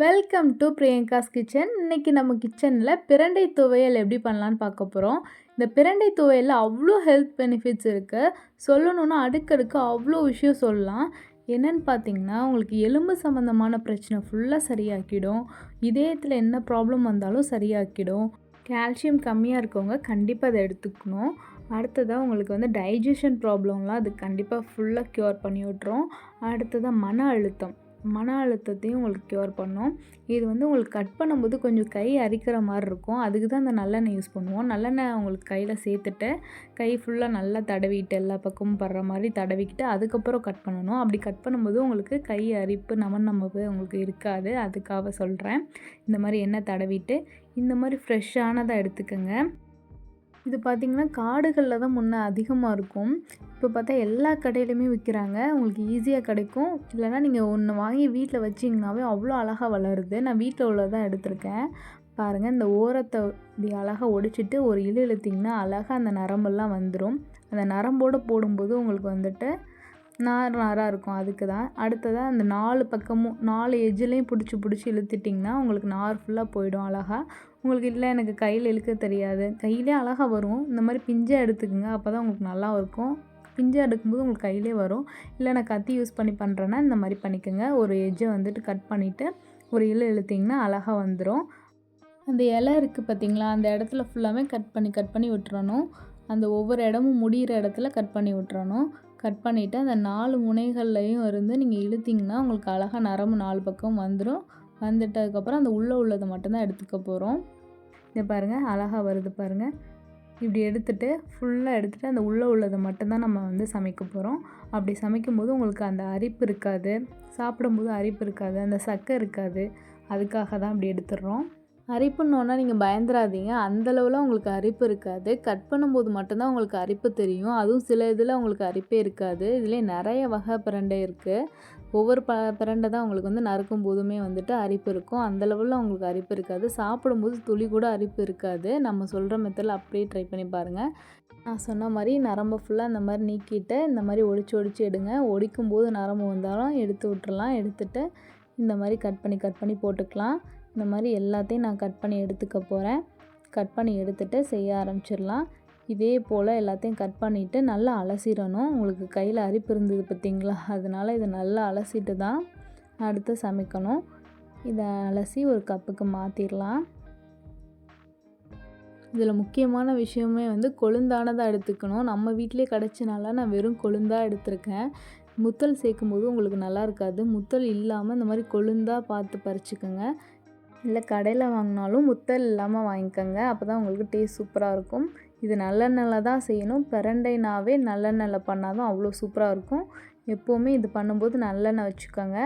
Welcome to Priyanka's kitchen இன்றைக்கி நம்ம கிச்சனில் பிரண்டை துவையல் எப்படி பண்ணலான்னு பார்க்க போகிறோம் இந்த பிரண்டை துவையலில் அவ்வளோ ஹெல்த் பெனிஃபிட்ஸ் இருக்குது சொல்லணுன்னா அடுக்கடுக்கு அவ்வளோ விஷயம் சொல்லலாம். என்னென்னு பார்த்தீங்கன்னா உங்களுக்கு எலும்பு சம்மந்தமான பிரச்சனை ஃபுல்லாக சரியாக்கிடும். இதயத்தில் என்ன ப்ராப்ளம் வந்தாலும் சரியாக்கிடும். கால்சியம் கம்மியாக இருக்கவங்க கண்டிப்பாக அதை எடுத்துக்கணும். அடுத்ததாக உங்களுக்கு வந்து டைஜஷன் ப்ராப்ளம்லாம் அது கண்டிப்பாக ஃபுல்லாக க்யூர் பண்ணி விட்ரும் அடுத்ததாக மன அழுத்தம். மன அழுத்தத்தையும் உங்களுக்கு க்யூர் பண்ணும். இது வந்து உங்களுக்கு கட் பண்ணும்போது கொஞ்சம் கை அரிக்கிற மாதிரி இருக்கும். அதுக்கு தான் அந்த நல்லெண்ணெய் யூஸ் பண்ணுவோம். நல்லெண்ணெய் உங்களுக்கு கையில் சேர்த்துட்டு கை ஃபுல்லாக நல்லா தடவிட்டு எல்லா பக்கமும் படுற மாதிரி தடவிக்கிட்டு அதுக்கப்புறம் கட் பண்ணணும். அப்படி கட் பண்ணும்போது உங்களுக்கு கை அரிப்பு நம்ம நமப்பு உங்களுக்கு இருக்காது. அதுக்காக சொல்கிறேன் இந்த மாதிரி எண்ணெய் தடவிட்டு இந்த மாதிரி ஃப்ரெஷ்ஷானதாக எடுத்துக்கோங்க. இது பார்த்திங்கன்னா காடுகளில் தான் முன்னே அதிகமாக இருக்கும். இப்போ பார்த்தா எல்லா கடையிலையுமே விற்கிறாங்க உங்களுக்கு ஈஸியாக கிடைக்கும். இல்லைனா நீங்கள் ஒன்று வாங்கி வீட்டில் வச்சிங்கனாவே அவ்வளோ அழகாக வளருது. நான் வீட்டில் உள்ளதான் எடுத்திருக்கேன். பாருங்கள் இந்த ஓரத்தை இப்படி அழகாக ஒடிச்சிட்டு ஒரு இழு இழுத்திங்கன்னா அழகாக அந்த நரம்பெல்லாம் வந்துடும் அந்த நரம்போடு போடும்போது உங்களுக்கு வந்துட்டு நார் நாராக இருக்கும் அதுக்கு தான். அடுத்ததாக அந்த நாலு பக்கமும் நாலு எஜ்ஜிலையும் பிடிச்சி பிடிச்சி இழுத்துட்டிங்கன்னா உங்களுக்கு நார் ஃபுல்லாக போயிடும் அழகாக உங்களுக்கு இல்லை எனக்கு கையில் இழுக்க தெரியாது. கையிலே அழகாக வரும். இந்த மாதிரி பிஞ்சாக எடுத்துக்கோங்க அப்போ தான் உங்களுக்கு நல்லா இருக்கும். பிஞ்சாக எடுக்கும்போது உங்களுக்கு கையிலே வரும். இல்லை நான் கத்தி யூஸ் பண்ணி பண்ணுறேன்னா இந்த மாதிரி பண்ணிக்கோங்க. ஒரு எஜ்ஜை வந்துட்டு கட் பண்ணிவிட்டு ஒரு இலை இழுத்திங்கன்னா அழகாக வந்துடும் அந்த இலை இருக்குது பார்த்திங்களா அந்த இடத்துல ஃபுல்லாமே கட் பண்ணி கட் பண்ணி விட்டுறணும். அந்த ஒவ்வொரு இடமும் முடிகிற இடத்துல கட் பண்ணி விட்டுறணும். கட் பண்ணிவிட்டு அந்த நாலு முனைகள்லையும் இருந்து நீங்கள் இழுத்திங்கன்னா உங்களுக்கு அழகாக நரம்பு நாலு பக்கம் வந்துடும் வந்துட்டதுக்கப்புறம் அந்த உள்ளே உள்ளதை மட்டும்தான் எடுத்துக்க போகிறோம் இதை பாருங்கள் அழகாக வருது பாருங்கள் இப்படி எடுத்துகிட்டு ஃபுல்லாக எடுத்துகிட்டு அந்த உள்ளே உள்ளதை மட்டும்தான் நம்ம வந்து சமைக்க போகிறோம் அப்படி சமைக்கும்போது உங்களுக்கு அந்த அரிப்பு இருக்காது. சாப்பிடும்போது அரிப்பு இருக்காது. அந்த சக்கை இருக்காது. அதுக்காக தான் அப்படி எடுத்துடுறோம். அரிப்புன்னொன்னா நீங்கள் பயந்துடாதீங்க அந்தளவில் உங்களுக்கு அரிப்பு இருக்காது. கட் பண்ணும்போது மட்டும்தான் உங்களுக்கு அரிப்பு தெரியும். அதுவும் சில இதில் உங்களுக்கு அரிப்பே இருக்காது. இதிலே நிறைய வகை பிரண்டை இருக்குது ஒவ்வொரு ப பிரண்டை தான் உங்களுக்கு வந்து நறுக்கும் போதுமே வந்துட்டு அரிப்பு இருக்கும். அந்தளவில் உங்களுக்கு அரிப்பு இருக்காது. சாப்பிடும்போது துளி கூட அரிப்பு இருக்காது. நம்ம சொல்கிற மெத்தில் அப்படியே ட்ரை பண்ணி பாருங்கள் நான் சொன்ன மாதிரி நரம்பை ஃபுல்லாக இந்த மாதிரி நீக்கிட்டு இந்த மாதிரி ஒடிச்சு ஒடிச்சு எடுங்க. ஒடிக்கும் போது நரம்பு வந்தாலும் எடுத்து விட்டுறலாம். எடுத்துகிட்டு இந்த மாதிரி கட் பண்ணி கட் பண்ணி போட்டுக்கலாம். இந்த மாதிரி எல்லாத்தையும் நான் கட் பண்ணி எடுத்துக்க போகிறேன் கட் பண்ணி எடுத்துகிட்டு செய்ய ஆரம்பிச்சிடலாம். இதே போல் எல்லாத்தையும் கட் பண்ணிவிட்டு நல்லா அலசிடணும். உங்களுக்கு கையில் அரிப்பு இருந்தது பார்த்திங்களா? அதனால் இதை நல்லா அலசிட்டு தான் அடுத்து சமைக்கணும். இதை அலசி ஒரு கப்புக்கு மாற்றிடலாம் இதில் முக்கியமான விஷயமே வந்து கொழுந்தானதாக எடுத்துக்கணும். நம்ம வீட்டிலே கிடச்சனால நான் வெறும் கொழுந்தாக எடுத்திருக்கேன். முத்தல் சேர்க்கும்போது உங்களுக்கு நல்லா இருக்காது. முத்தல் இல்லாமல் இந்த மாதிரி கொழுந்தாக பார்த்து பறிச்சுக்கோங்க. இல்லை கடையில் வாங்கினாலும் முத்தல் இல்லாமல் வாங்கிக்கோங்க. அப்போ தான் உங்களுக்கு டேஸ்ட் சூப்பராக இருக்கும். இது நல்லெண்ணெயில் தான் செய்யணும். பிரண்டைனாவே நல்லெண்ணெயில் பண்ணால் தான் அவ்வளோ சூப்பராக இருக்கும். எப்போவுமே இது பண்ணும்போது நல்லெண்ணெய் வச்சுக்கோங்க.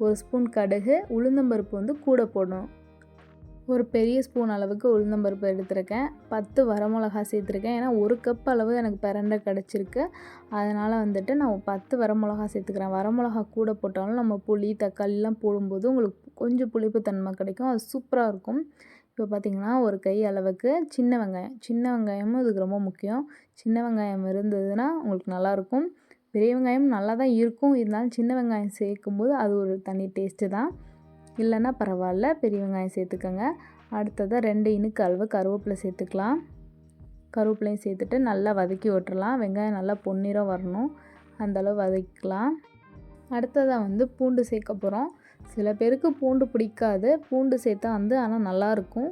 ஒரு ஸ்பூன் கடுகு உளுந்தம்பருப்பு வந்து கூட போடணும். ஒரு பெரிய ஸ்பூன் அளவுக்கு உளுந்தம்பருப்பு எடுத்திருக்கேன். பத்து வரமிளகா சேர்த்துருக்கேன். ஏன்னா ஒரு கப் அளவு எனக்கு பிரண்டை கிடச்சிருக்கு. அதனால் வந்துட்டு நான் பத்து வரமிளகா சேர்த்துக்கிறேன். வரமிளகா கூட போட்டாலும் நம்ம புளி தக்காளிலாம் போடும்போது உங்களுக்கு கொஞ்சம் புளிப்பு தன்மை கிடைக்கும். அது சூப்பராக இருக்கும். இப்போ பார்த்திங்கன்னா ஒரு கை அளவுக்கு சின்ன வெங்காயம். சின்ன வெங்காயமும் இதுக்கு ரொம்ப முக்கியம். சின்ன வெங்காயம் இருந்ததுன்னா உங்களுக்கு நல்லாயிருக்கும் பெரிய வெங்காயம் நல்லா தான் இருக்கும். இருந்தாலும் சின்ன வெங்காயம் சேர்க்கும்போது அது ஒரு தனி டேஸ்ட்டு தான். இல்லைன்னா பரவாயில்ல பெரிய வெங்காயம் சேர்த்துக்கோங்க. அடுத்ததாக ரெண்டு இனுக்கு அளவு கருவேப்பிலை சேர்த்துக்கலாம். கருவேப்பிலையும் சேர்த்துட்டு நல்லா வதக்கி விட்டுறலாம். வெங்காயம் நல்லா பொன்னிறம் வரணும். அந்தளவு வதக்கிக்கலாம். அடுத்ததாக வந்து பூண்டு சேர்க்க போகிறோம் சில பேருக்கு பூண்டு பிடிக்காது. பூண்டு சேர்த்தா வந்து ஆனால் நல்லாயிருக்கும்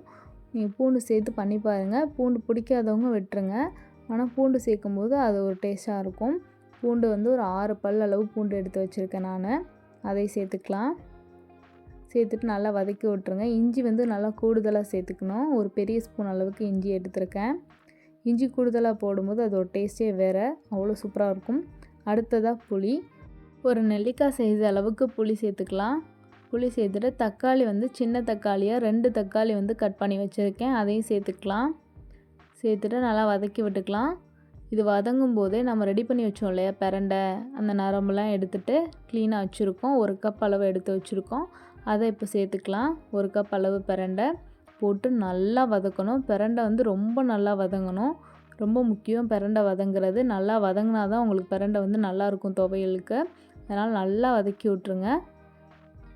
நீங்கள் பூண்டு சேர்த்து பண்ணி பாருங்கள் பூண்டு பிடிக்காதவங்க விட்டுருங்க. ஆனால் பூண்டு சேர்க்கும்போது அது ஒரு டேஸ்ட்டாக இருக்கும். பூண்டு வந்து ஒரு ஆறு பல் அளவு பூண்டு எடுத்து வச்சுருக்கேன் நான். அதை சேர்த்துக்கலாம். சேர்த்துட்டு நல்லா வதக்கி விட்ருங்க இஞ்சி வந்து நல்லா கூடுதலாக சேர்த்துக்கணும். ஒரு பெரிய ஸ்பூன் அளவுக்கு இஞ்சி எடுத்துருக்கேன். இஞ்சி கூடுதலாக போடும்போது அதோட டேஸ்ட்டே வேறு. அவ்வளோ சூப்பராக இருக்கும். அடுத்ததாக புளி. ஒரு நெல்லிக்காய் சைஸ் அளவுக்கு புளி சேர்த்துக்கலாம். புளி சேர்த்துட்டு தக்காளி வந்து சின்ன தக்காளியாக ரெண்டு தக்காளி வந்து கட் பண்ணி வச்சுருக்கேன். அதையும் சேர்த்துக்கலாம். சேர்த்துட்டு நல்லா வதக்கி விட்டுக்கலாம். இது வதங்கும் போதே நம்ம ரெடி பண்ணி வச்சோம் இல்லையா? பிரண்டை. அந்த நரம்புலாம் எடுத்துகிட்டு க்ளீனாக வச்சுருக்கோம். ஒரு கப் அளவு எடுத்து வச்சுருக்கோம். அதை இப்போ சேர்த்துக்கலாம். ஒரு கப் அளவு பிரண்டை போட்டு நல்லா வதக்கணும். பிரண்டை வந்து ரொம்ப நல்லா வதங்கணும். ரொம்ப முக்கியம் பிரண்டை வதங்குறது. நல்லா வதங்கினா தான் உங்களுக்கு பிரண்டை வந்து நல்லாயிருக்கும் துவையலுக்கு. அதனால் நல்லா வதக்கி விட்ருங்க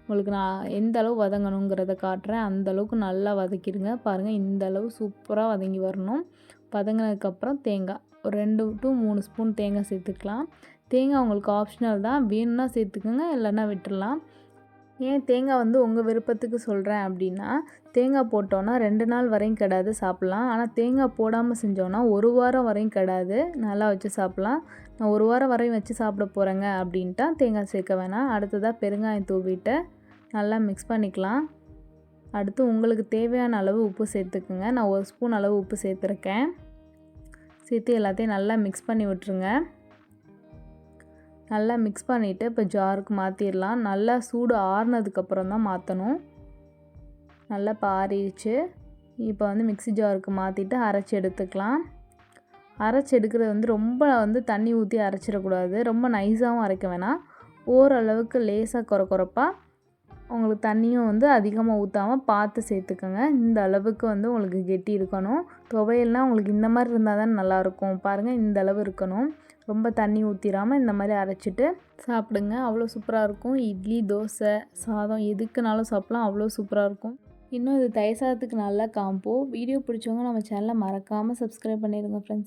உங்களுக்கு நான் எந்த அளவு வதங்கணுங்கிறத காட்டுறேன். அந்த அளவுக்கு நல்லா வதக்கிடுங்க. பாருங்கள் இந்த அளவு சூப்பராக வதங்கி வரணும். வதங்கினதுக்கப்புறம் தேங்காய். ஒரு ரெண்டு டு மூணு ஸ்பூன் தேங்காய் சேர்த்துக்கலாம். தேங்காய் உங்களுக்கு ஆப்ஷனல் தான். வேணும்னா சேர்த்துக்கோங்க இல்லைன்னா விட்டுடலாம். ஏன் தேங்காய் வந்து உங்கள் விருப்பத்துக்கு சொல்கிறேன் அப்படின்னா தேங்காய் போட்டோன்னா ரெண்டு நாள் வரையும் கிடாது சாப்பிட்லாம். ஆனால் தேங்காய் போடாமல் செஞ்சோன்னா ஒரு வாரம் வரையும் கிடாது. நல்லா வச்சு சாப்பிட்லாம். நான் ஒரு வாரம் வரையும் வச்சு சாப்பிட போகிறேங்க அப்படின்ட்டா தேங்காய் சேர்க்க வேணாம். அடுத்ததாக பெருங்காயம் தூவிட்டு நல்லா மிக்ஸ் பண்ணிக்கலாம். அடுத்து உங்களுக்கு தேவையான அளவு உப்பு சேர்த்துக்குங்க. நான் ஒரு ஸ்பூன் அளவு உப்பு சேர்த்துருக்கேன். சேர்த்து எல்லாத்தையும் நல்லா மிக்ஸ் பண்ணி விட்டுருங்க. நல்லா மிக்ஸ் பண்ணிவிட்டு இப்போ ஜாருக்கு மாற்றிடலாம் நல்லா சூடு ஆறுனதுக்கப்புறம் தான் மாற்றணும் நல்லா இப்போ இப்போ வந்து மிக்ஸி ஜாருக்கு மாற்றிட்டு அரைச்சி எடுத்துக்கலாம். அரைச்சி எடுக்கிறது வந்து ரொம்ப வந்து தண்ணி ஊற்றி அரைச்சிடக்கூடாது. ரொம்ப நைஸாகவும் அரைக்க வேணாம். ஓரளவுக்கு லேசாக குறை குறைப்பாக உங்களுக்கு தண்ணியும் வந்து அதிகமாக ஊற்றாமல் பார்த்து சேர்த்துக்கோங்க. இந்த அளவுக்கு வந்து உங்களுக்கு கெட்டி இருக்கணும். துவையல்னால் உங்களுக்கு இந்த மாதிரி இருந்தால் தான் நல்லாயிருக்கும் பாருங்கள் இந்த அளவு இருக்கணும். ரொம்ப தண்ணி ஊற்றிடாமல் இந்த மாதிரி அரைச்சிட்டு சாப்பிடுங்க. அவ்வளோ சூப்பராக இருக்கும். இட்லி தோசை சாதம் எதுக்குனாலும் சாப்பிட்லாம். அவ்வளோ சூப்பராக இருக்கும். இன்னும் இது தயிர் சாதத்துக்கு நல்லா காம்போ வீடியோ பிடிச்சவங்க நம்ம சேனலை மறக்காமல் சப்ஸ்கிரைப் பண்ணிடுங்க ஃப்ரெண்ட்ஸ்